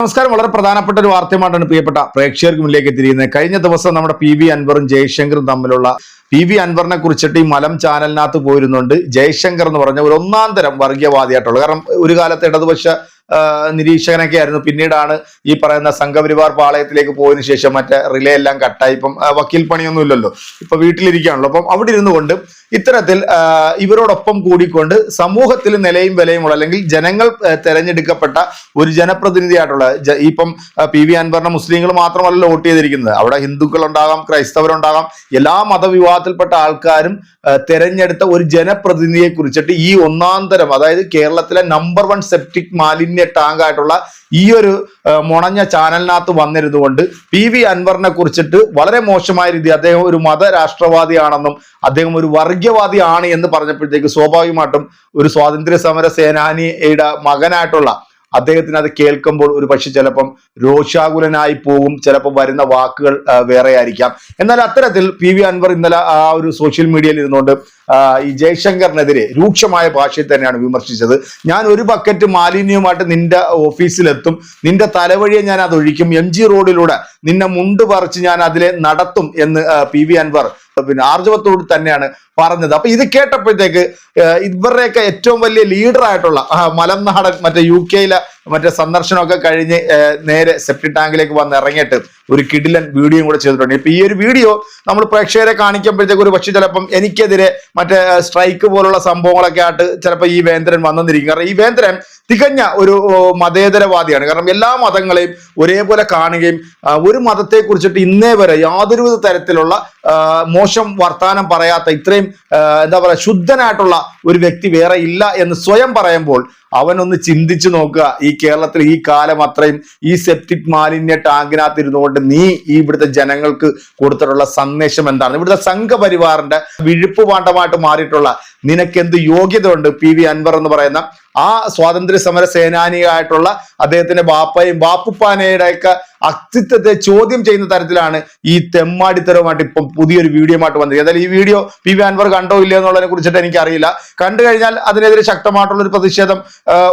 നമസ്കാരം. വളരെ പ്രധാനപ്പെട്ട ഒരു വാർത്തയുമായിട്ടാണ് പ്രിയപ്പെട്ട പ്രേക്ഷകർക്ക് മുന്നിലേക്ക് എത്തിയിരിക്കുന്നത്. കഴിഞ്ഞ ദിവസം നമ്മുടെ പി വി അൻവറും ജയശങ്കറും തമ്മിലുള്ള പി വി അൻവറിനെ കുറിച്ചിട്ട് ഈ മലം ചാനലിനകത്ത് പോയിരുന്നുണ്ട് ജയശങ്കർ എന്ന് പറഞ്ഞ ഒരു ഒന്നാം തരം വർഗീയവാദിയായിട്ടുള്ളത് കാരണം ഒരു കാലത്ത് ഇടതുപക്ഷ നിരീക്ഷകനൊക്കെ ആയിരുന്നു പിന്നീടാണ് ഈ പറയുന്ന സംഘപരിവാർ പാളയത്തിലേക്ക് പോയതിനു ശേഷം മറ്റേ റിലേ എല്ലാം കട്ടായി. ഇപ്പം വക്കീൽ പണിയൊന്നും ഇല്ലല്ലോ. ഇപ്പൊ വീട്ടിലിരിക്കുകയാണല്ലോ. അപ്പം അവിടെ ഇരുന്നു കൊണ്ട് ഇത്തരത്തിൽ ഇവരോടൊപ്പം കൂടിക്കൊണ്ട് സമൂഹത്തിൽ നിലയും വിലയുമുള്ള അല്ലെങ്കിൽ ജനങ്ങൾ തെരഞ്ഞെടുക്കപ്പെട്ട ഒരു ജനപ്രതിനിധിയായിട്ടുള്ള ഇപ്പം പി വി അൻവറിനെ മുസ്ലിങ്ങൾ മാത്രമല്ല വോട്ട് ചെയ്തിരിക്കുന്നത്. അവിടെ ഹിന്ദുക്കളുണ്ടാകാം ക്രൈസ്തവരുണ്ടാകാം എല്ലാ മതവിഭാഗത്തിൽപ്പെട്ട ആൾക്കാരും തെരഞ്ഞെടുത്ത ഒരു ജനപ്രതിനിധിയെ കുറിച്ചിട്ട് ഈ ഒന്നാം തരം അതായത് കേരളത്തിലെ നമ്പർ വൺ സെപ്റ്റിക് മാലിന്യ ടാങ്ക് ആയിട്ടുള്ള ഈ ഒരു മുണഞ്ഞ ചാനലിനകത്ത് വന്നിരുന്നുകൊണ്ട് പി വി അൻവറിനെ കുറിച്ചിട്ട് വളരെ മോശമായ രീതി അദ്ദേഹം ഒരു മതരാഷ്ട്രവാദിയാണെന്നും അദ്ദേഹം ഒരു വർഗീയവാദിയാണ് എന്ന് പറഞ്ഞപ്പോഴത്തേക്ക് സ്വാഭാവികമായിട്ടും ഒരു സ്വാതന്ത്ര്യ സമര സേനാനിയുടെ മകനായിട്ടുള്ള അദ്ദേഹത്തിന് അത് കേൾക്കുമ്പോൾ ഒരു പക്ഷെ ചിലപ്പം രോഷാകുലനായി പോകും ചിലപ്പോൾ വരുന്ന വാക്കുകൾ വേറെ ആയിരിക്കാം എന്നാൽ അത്തരത്തിൽ പി വി അൻവർ ഇന്നലെ ആ ഒരു സോഷ്യൽ മീഡിയയിൽ ഇരുന്നുകൊണ്ട് ഈ ജയശങ്കറിനെതിരെ രൂക്ഷമായ ഭാഷയിൽ തന്നെയാണ് വിമർശിച്ചത്. ഞാൻ ഒരു ബക്കറ്റ് മാലിന്യവുമായിട്ട് നിന്റെ ഓഫീസിലെത്തും. നിന്റെ തലവഴിയെ ഞാൻ അത് ഒഴിക്കും. എം ജി റോഡിലൂടെ നിന്നെ മുണ്ട് പറിച്ച് ഞാൻ അതിലെ നടത്തും എന്ന് പി വി അൻവർ പിന്നെ ആർജവത്തോട് തന്നെയാണ് പറഞ്ഞത്. അപ്പൊ ഇത് കേട്ടപ്പോഴത്തേക്ക് ഇവരുടെയൊക്കെ ഏറ്റവും വലിയ ലീഡർ ആയിട്ടുള്ള മലം മലനാടൻ മറ്റേ യു കെയിലെ മറ്റേ സന്ദർശനമൊക്കെ കഴിഞ്ഞ് നേരെ സെപ്റ്റി ടാങ്കിലേക്ക് വന്ന് ഇറങ്ങിയിട്ട് ഒരു കിടിലൻ വീഡിയോയും കൂടെ ചെയ്തിട്ടുണ്ട്. ഇപ്പൊ ഈ ഒരു വീഡിയോ നമ്മൾ പ്രേക്ഷകരെ കാണിക്കുമ്പോഴത്തേക്ക് ഒരു പക്ഷേ ചിലപ്പം എനിക്കെതിരെ മറ്റേ സ്ട്രൈക്ക് പോലുള്ള സംഭവങ്ങളൊക്കെ ആയിട്ട് ചിലപ്പോൾ ഈ വേന്ദ്രൻ വന്നെന്നിരിക്കും. കാരണം ഈ വേന്ദ്രൻ തികഞ്ഞ ഒരു മതേതരവാദിയാണ്. കാരണം എല്ലാ മതങ്ങളെയും ഒരേപോലെ കാണുകയും ഒരു മതത്തെ കുറിച്ചിട്ട് ഇന്നേ വരെ യാതൊരു തരത്തിലുള്ള മോശം വർത്താനം പറയാത്ത ഇത്രയും എന്താ പറയുക ശുദ്ധനായിട്ടുള്ള ഒരു വ്യക്തി വേറെ ഇല്ല എന്ന് സ്വയം പറയുമ്പോൾ അവനൊന്ന് ചിന്തിച്ചു നോക്കുക. ഈ കേരളത്തിൽ ഈ കാലം അത്രയും ഈ സെപ്റ്റിക് മാലിന്യ ടാങ്കിനകത്ത് ഇരുന്നുകൊണ്ട് നീ ഈ ഇവിടുത്തെ ജനങ്ങൾക്ക് കൊടുത്തിട്ടുള്ള സന്ദേശം എന്താണ്? ഇവിടുത്തെ സംഘപരിവാറിന്റെ വിഴുപ്പ് പാണ്ഡമായിട്ട് മാറിയിട്ടുള്ള നിനക്കെന്ത് യോഗ്യത ഉണ്ട് പി വി അൻവർ എന്ന് പറയുന്ന ആ സ്വാതന്ത്ര്യ സമര സേനാനിയായിട്ടുള്ള അദ്ദേഹത്തിന്റെ ബാപ്പയും ബാപ്പുപ്പാനയുടെ ഒക്കെ അസ്തിത്വത്തെ ചോദ്യം ചെയ്യുന്ന തരത്തിലാണ് ഈ തെമ്മാടിത്തരവുമായിട്ട് ഇപ്പം പുതിയൊരു വീഡിയോ ആയിട്ട് വന്നത്. ഏതായാലും ഈ വീഡിയോ പി വി അൻവർ കണ്ടോ ഇല്ലയോ എന്നുള്ളതിനെ കുറിച്ചിട്ട് എനിക്കറിയില്ല. കണ്ടു കഴിഞ്ഞാൽ അതിനെതിരെ ശക്തമായിട്ടുള്ള ഒരു പ്രതിഷേധം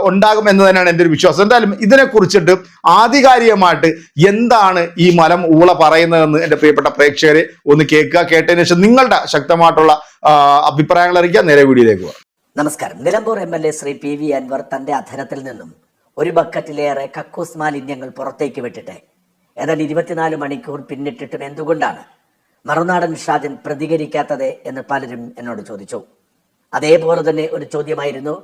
ഉണ്ടാകും എന്ന് തന്നെയാണ് എന്റെ ഒരു വിശ്വാസം. എന്തായാലും ഇതിനെ കുറിച്ചിട്ട് ആധികാരികമായിട്ട് എന്താണ് ഈ മലം ഊള പറയുന്നതെന്ന് എന്റെ പ്രിയപ്പെട്ട പ്രേക്ഷകരെ ഒന്ന് കേൾക്കുക. കേട്ടതിന് ശേഷം നിങ്ങളുടെ ശക്തമായിട്ടുള്ള അഭിപ്രായങ്ങൾ അറിയിക്കുക. നേരെ വീഡിയോയിലേക്ക് പോകാം. നമസ്കാരം. Nilambur M L A Shri P V Anwar തന്റെ അധരത്തിൽ നിന്നും ഒരു ബക്കറ്റിലേറെ കക്കൂസ് മാലിന്യങ്ങൾ പുറത്തേക്ക് വിട്ടിട്ട് ഏതാണ്ട് ഇരുപത്തിനാല് മണിക്കൂർ പിന്നിട്ടിട്ടും എന്തുകൊണ്ടാണ്? മറുനാടൻ ഷാജൻ പ്രതികരിക്കാത്തത് എന്ന് പലരും എന്നോട് ചോദിച്ചു. അതേപോലെ തന്നെ ഒരു ചോദ്യമായിരുന്നു.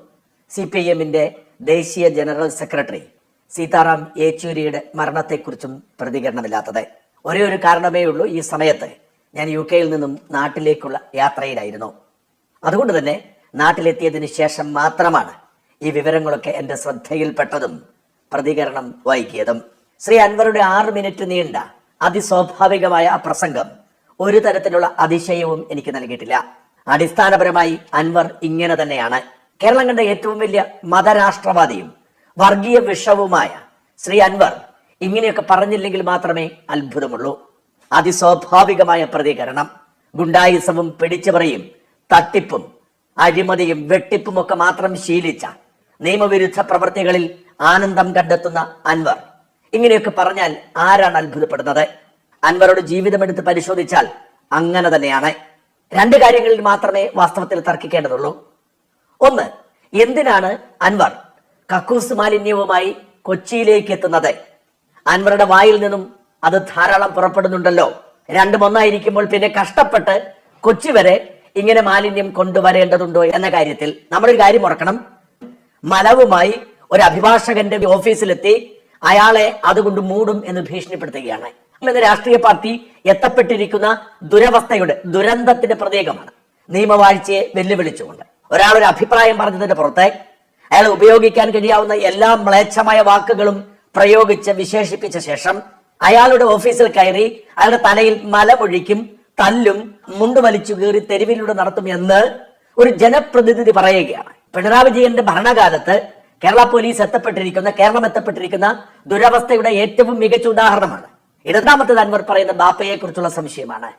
സി പി എമ്മിന്റെ ദേശീയ ജനറൽ സെക്രട്ടറി സീതാറാം യെച്ചൂരിയുടെ മരണത്തെക്കുറിച്ചും പ്രതികരണമില്ലാത്തത്. ഒരേ ഒരു കാരണമേ ഉള്ളൂ ഈ സമയത്ത് ഞാൻ യു കെയിൽ നിന്നും നാട്ടിലേക്കുള്ള യാത്രയിലായിരുന്നു. അതുകൊണ്ട് തന്നെ നാട്ടിലെത്തിയതിനു ശേഷം മാത്രമാണ് ഈ വിവരങ്ങളൊക്കെ എന്റെ ശ്രദ്ധയിൽപ്പെട്ടതും പ്രതികരണം വൈകിയതും. ശ്രീ അൻവറുടെ ആറ് മിനിറ്റ് നീണ്ട അതിസ്വാഭാവികമായ ആ പ്രസംഗം ഒരു തരത്തിലുള്ള അതിശയവും എനിക്ക് നൽകിയിട്ടില്ല. അടിസ്ഥാനപരമായി അൻവർ ഇങ്ങനെ തന്നെയാണ്. കേരളം കണ്ട ഏറ്റവും വലിയ മതരാഷ്ട്രവാദിയും വർഗീയ വിഷവുമായ ശ്രീ അൻവർ ഇങ്ങനെയൊക്കെ പറഞ്ഞില്ലെങ്കിൽ മാത്രമേ അത്ഭുതമുള്ളൂ. അതിസ്വാഭാവികമായ പ്രതികരണം ഗുണ്ടായുസവും പിടിച്ചുപറിയും തട്ടിപ്പും അഴിമതിയും വെട്ടിപ്പും ഒക്കെ മാത്രം ശീലിച്ച നിയമവിരുദ്ധ പ്രവൃത്തികളിൽ ആനന്ദം കണ്ടെത്തുന്ന അൻവർ. ഇങ്ങനെയൊക്കെ പറഞ്ഞാൽ ആരാണ് അത്ഭുതപ്പെടുന്നത്? അൻവറുടെ ജീവിതം എടുത്ത് പരിശോധിച്ചാൽ അങ്ങനെ തന്നെയാണ്. രണ്ട് കാര്യങ്ങളിൽ മാത്രമേ വാസ്തവത്തിൽ തർക്കിക്കേണ്ടതുള്ളൂ. ഒന്ന് എന്തിനാണ് അൻവർ കക്കൂസ് മാലിന്യവുമായി കൊച്ചിയിലേക്ക് എത്തുന്നത്? അൻവറുടെ വായിൽ നിന്നും അത് ധാരാളം പുറപ്പെടുന്നുണ്ടല്ലോ. രണ്ടും ഒന്നായിരിക്കുമ്പോൾ പിന്നെ കഷ്ടപ്പെട്ട് കൊച്ചി വരെ ഇങ്ങനെ മാലിന്യം കൊണ്ടുവരേണ്ടതുണ്ടോ എന്ന കാര്യത്തിൽ നമ്മളൊരു കാര്യം ഉറക്കണം മലവുമായി ഒരു അഭിഭാഷകന്റെ ഓഫീസിലെത്തി അയാളെ അതുകൊണ്ട് മൂടും എന്ന് ഭീഷണിപ്പെടുത്തുകയാണ്. എന്ന രാഷ്ട്രീയ പാർട്ടി എത്തപ്പെട്ടിരിക്കുന്ന ദുരവസ്ഥയുടെ ദുരന്തത്തിന്റെ പ്രതീകമാണ്. നിയമവാഴ്ചയെ വെല്ലുവിളിച്ചുകൊണ്ട്. ഒരാൾ ഒരു അഭിപ്രായം പറഞ്ഞതിന്റെ പുറത്തെ അയാൾ ഉപയോഗിക്കാൻ കഴിയാവുന്ന എല്ലാ മ്ലേച്ഛമായ വാക്കുകളും പ്രയോഗിച്ച് വിശേഷിപ്പിച്ച ശേഷം അയാളുടെ ഓഫീസിൽ കയറി അയാളുടെ തലയിൽ മലമൊഴിക്കും തല്ലും മുണ്ട് വലിച്ചു കീറി തെരുവിലൂടെ നടത്തും എന്ന് ഒരു ജനപ്രതിനിധി പറയുകയാണ്. പിണറായി വിജയന്റെ ഭരണകാലത്ത് കേരള പോലീസ് എത്തപ്പെട്ടിരിക്കുന്ന കേരളം എത്തപ്പെട്ടിരിക്കുന്ന ദുരവസ്ഥയുടെ ഏറ്റവും മികച്ച ഉദാഹരണമാണ്. രണ്ടാമത്തേത് അൻവർ പറയുന്ന ബാപ്പയെ കുറിച്ചുള്ള സംശയമാണ്.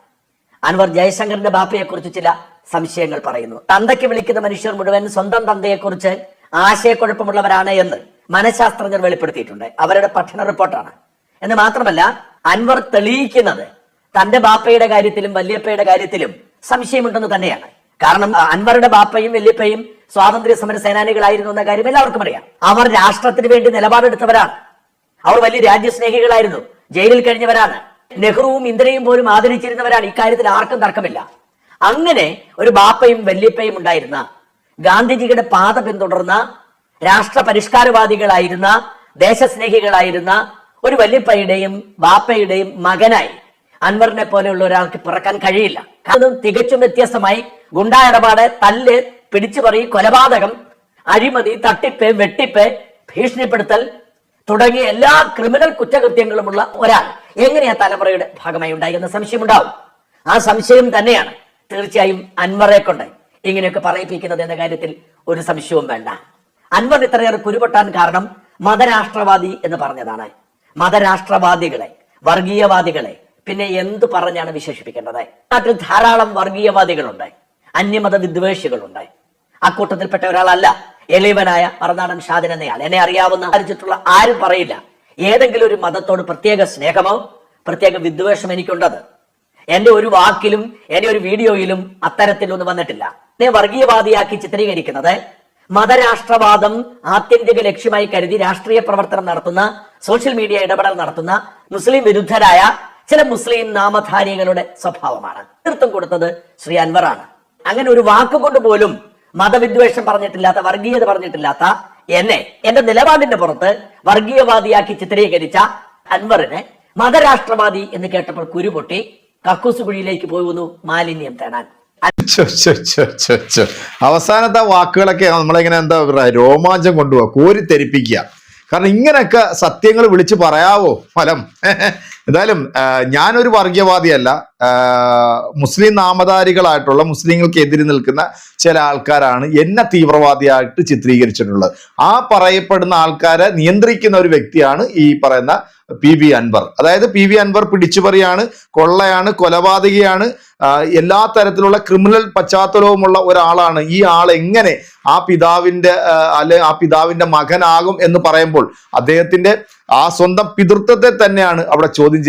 അൻവർ ജയശങ്കറിന്റെ ബാപ്പയെ കുറിച്ച് ചില സംശയങ്ങൾ പറയുന്നു. തന്തയ്ക്ക് വിളിക്കുന്ന മനുഷ്യർ മുഴുവൻ സ്വന്തം തന്തയെക്കുറിച്ച് ആശയക്കുഴപ്പമുള്ളവരാണ് എന്ന് മനഃശാസ്ത്രജ്ഞർ വെളിപ്പെടുത്തിയിട്ടുണ്ട്. അവരുടെ പഠന റിപ്പോർട്ടാണ്. എന്ന് മാത്രമല്ല അൻവർ തെളിയിക്കുന്നത് തന്റെ ബാപ്പയുടെ കാര്യത്തിലും വല്യപ്പയുടെ കാര്യത്തിലും സംശയമുണ്ടെന്ന് തന്നെയാണ്. കാരണം അൻവറുടെ ബാപ്പയും വല്യപ്പയും സ്വാതന്ത്ര്യ സമര സേനാനികളായിരുന്നു എന്ന കാര്യം എല്ലാവർക്കും അറിയാം. അവർ രാഷ്ട്രത്തിന് വേണ്ടി നിലപാടെടുത്തവരാണ്. അവർ വലിയ രാജ്യസ്നേഹികളായിരുന്നു. ജയിലിൽ കഴിഞ്ഞവരാണ്. നെഹ്റുവും ഇന്ദിരയും പോലും ആദരിച്ചിരുന്നവരാണ്. ഇക്കാര്യത്തിൽ ആർക്കും തർക്കമില്ല. അങ്ങനെ ഒരു ബാപ്പയും വല്യപ്പയും ഉണ്ടായിരുന്ന ഗാന്ധിജിയുടെ പാത പിന്തുടർന്ന രാഷ്ട്ര പരിഷ്കാരവാദികളായിരുന്ന ദേശസ്നേഹികളായിരുന്ന ഒരു വല്യപ്പയുടെയും ബാപ്പയുടെയും മകനായി അൻവറിനെ പോലെയുള്ള ഒരാൾക്ക് പിറക്കാൻ കഴിയില്ല. അതും തികച്ചും വ്യത്യസ്തമായി ഗുണ്ടാ ഇടപാട് തല്ല് പിടിച്ചുപറി കൊലപാതകം അഴിമതി തട്ടിപ്പ് വെട്ടിപ്പ് ഭീഷണിപ്പെടുത്തൽ തുടങ്ങിയ എല്ലാ ക്രിമിനൽ കുറ്റകൃത്യങ്ങളുമുള്ള ഒരാൾ എങ്ങനെയാ തലമുറയുടെ ഭാഗമായി ഉണ്ടായി എന്ന സംശയമുണ്ടാവും. ആ സംശയം തന്നെയാണ് തീർച്ചയായും അൻവറെ കൊണ്ട് ഇങ്ങനെയൊക്കെ പറയിപ്പിക്കുന്നത് എന്ന കാര്യത്തിൽ ഒരു സംശയവും വേണ്ട. അൻവർ ഇത്രയേറെ കുരുപൊട്ടാൻ കാരണം മതരാഷ്ട്രവാദി എന്ന് പറഞ്ഞതാണ്. മതരാഷ്ട്രവാദികളെ വർഗീയവാദികളെ പിന്നെ എന്ത് പറഞ്ഞാണ് വിശേഷിപ്പിക്കേണ്ടത്? നാട്ടിൽ ധാരാളം വർഗീയവാദികളുണ്ട്. അന്യമത വിദ്വേഷികളുണ്ട്. അക്കൂട്ടത്തിൽപ്പെട്ട ഒരാളല്ല എളിവനായ മറുനാടൻ ഷാദിൻ എന്നയാൾ. എന്നെ അറിയാവുന്ന അറിഞ്ഞിട്ടുള്ള ആരും പറയില്ല. ഏതെങ്കിലും ഒരു മതത്തോട് പ്രത്യേക സ്നേഹമോ പ്രത്യേക വിദ്വേഷം എനിക്കുണ്ടത്. എന്റെ ഒരു വാക്കിലും എന്റെ ഒരു വീഡിയോയിലും അത്തരത്തിലൊന്നും വന്നിട്ടില്ല. എന്നെ വർഗീയവാദിയാക്കി ചിത്രീകരിക്കുന്നത് മതരാഷ്ട്രവാദം ആത്യന്തിക ലക്ഷ്യമായി കരുതി രാഷ്ട്രീയ പ്രവർത്തനം നടത്തുന്ന സോഷ്യൽ മീഡിയ ഇടപെടൽ നടത്തുന്ന മുസ്ലിം വിരുദ്ധരായ ചില മുസ്ലിം നാമധാരികളുടെ സ്വഭാവമാണ്. നേതൃത്വം കൊടുത്തത് ശ്രീ അൻവറാണ്. അങ്ങനെ ഒരു വാക്കുകൊണ്ട് പോലും മതവിദ്വേഷം പറഞ്ഞിട്ടില്ലാത്ത വർഗീയത പറഞ്ഞിട്ടില്ലാത്ത എന്നെ എന്റെ നിലപാടിന്റെ പുറത്ത് വർഗീയവാദിയാക്കി ചിത്രീകരിച്ച അൻവറിനെ മതരാഷ്ട്രവാദി എന്ന് കേട്ടപ്പോൾ കുരുപൊട്ടി കക്കൂസ് കുഴിയിലേക്ക് പോകുന്നു മാലിന്യം തേടാൻ. അവസാനത്തെ വാക്കുകളൊക്കെ നമ്മളിങ്ങനെ എന്താ രോമാഞ്ചം കൊണ്ടുപോകുക കോരി തെരിപ്പിക്കുക കാരണം ഇങ്ങനെയൊക്കെ സത്യങ്ങൾ വിളിച്ച് പറയാവോ? ഫലം. എന്തായാലും ഞാനൊരു വർഗീയവാദിയല്ല മുസ്ലിം നാമധാരികളായിട്ടുള്ള മുസ്ലിങ്ങൾക്ക് എതിരി നിൽക്കുന്ന ചില ആൾക്കാരാണ് എന്നെ തീവ്രവാദിയായിട്ട് ചിത്രീകരിച്ചിട്ടുള്ളത്. ആ പറയപ്പെടുന്ന ആൾക്കാരെ നിയന്ത്രിക്കുന്ന ഒരു വ്യക്തിയാണ് ഈ പറയുന്ന പി വി അൻവർ. അതായത് പി വി അൻവർ പിടിച്ചുപറിയാണ് കൊള്ളയാണ് കൊലപാതകയാണ് എല്ലാ തരത്തിലുള്ള ക്രിമിനൽ പശ്ചാത്തലവുമുള്ള ഒരാളാണ്. ഈ ആൾ എങ്ങനെ ആ പിതാവിന്റെ അല്ലെ ആ പിതാവിന്റെ മകനാകും എന്ന് പറയുമ്പോൾ അദ്ദേഹത്തിന്റെ ആ സ്വന്തം പിതൃത്വത്തെ തന്നെയാണ് അവിടെ ചോദ്യം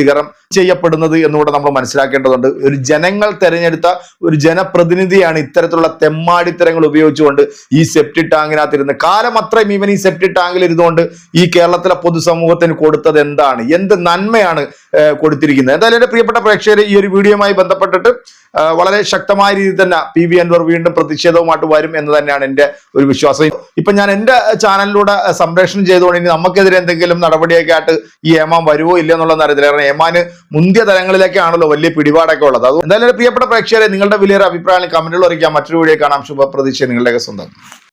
ചെയ്യപ്പെടുന്നത് എന്നുകൂടെ നമ്മൾ മനസ്സിലാക്കേണ്ടതുണ്ട് ഒരു ജനങ്ങൾ തെരഞ്ഞെടുത്ത ഒരു ജനപ്രതിനിധിയാണ് ഇത്തരത്തിലുള്ള തെമ്മാടിത്തരങ്ങൾ ഉപയോഗിച്ചുകൊണ്ട് ഈ സെപ്റ്റി ടാങ്കിനകത്ത് ഇരുന്ന് കാലം അത്രയും ഇവൻ ഈ സെപ്റ്റി ടാങ്കിൽ ഇരുന്നുകൊണ്ട് ഈ കേരളത്തിലെ പൊതുസമൂഹത്തിന് കൊടുത്തത് എന്താണ്? എന്ത് നന്മയാണ് കൊടുത്തിരിക്കുന്നത്. എന്തായാലും എന്റെ പ്രിയപ്പെട്ട പ്രേക്ഷകർ ഈ ഒരു വീഡിയോയുമായി ബന്ധപ്പെട്ടിട്ട് വളരെ ശക്തമായ രീതിയിൽ തന്നെ പി വി അൻവർ വീണ്ടും പ്രതിഷേധവുമായിട്ട് വരും എന്ന് തന്നെയാണ് എന്റെ ഒരു വിശ്വാസം. ഇപ്പം ഞാൻ എന്റെ ചാനലിലൂടെ സംപ്രേഷണം ചെയ്തുകൊണ്ട് ഇനി നമുക്കെതിരെ എന്തെങ്കിലും നടപടിയൊക്കെ ആയിട്ട് ഈ ഏമാൻ വരുമോ ഇല്ല എന്നുള്ളതെന്ന് അറിയത്തില്ല കാരണം ഏമാന് മുന്തിയ തലങ്ങളിലേക്കാണല്ലോ വലിയ പിടിപാടൊക്കെ ഉള്ളത്. അത് എന്തായാലും പ്രിയപ്പെട്ട പ്രേക്ഷകരെ നിങ്ങളുടെ വലിയൊരു അഭിപ്രായം കമന്റുകൾ അറിയിക്കാം. മറ്റൊരു വീഡിയോ കാണാം. ശുഭപ്രതീക്ഷ നിങ്ങളുടെയൊക്കെ സ്വന്തം.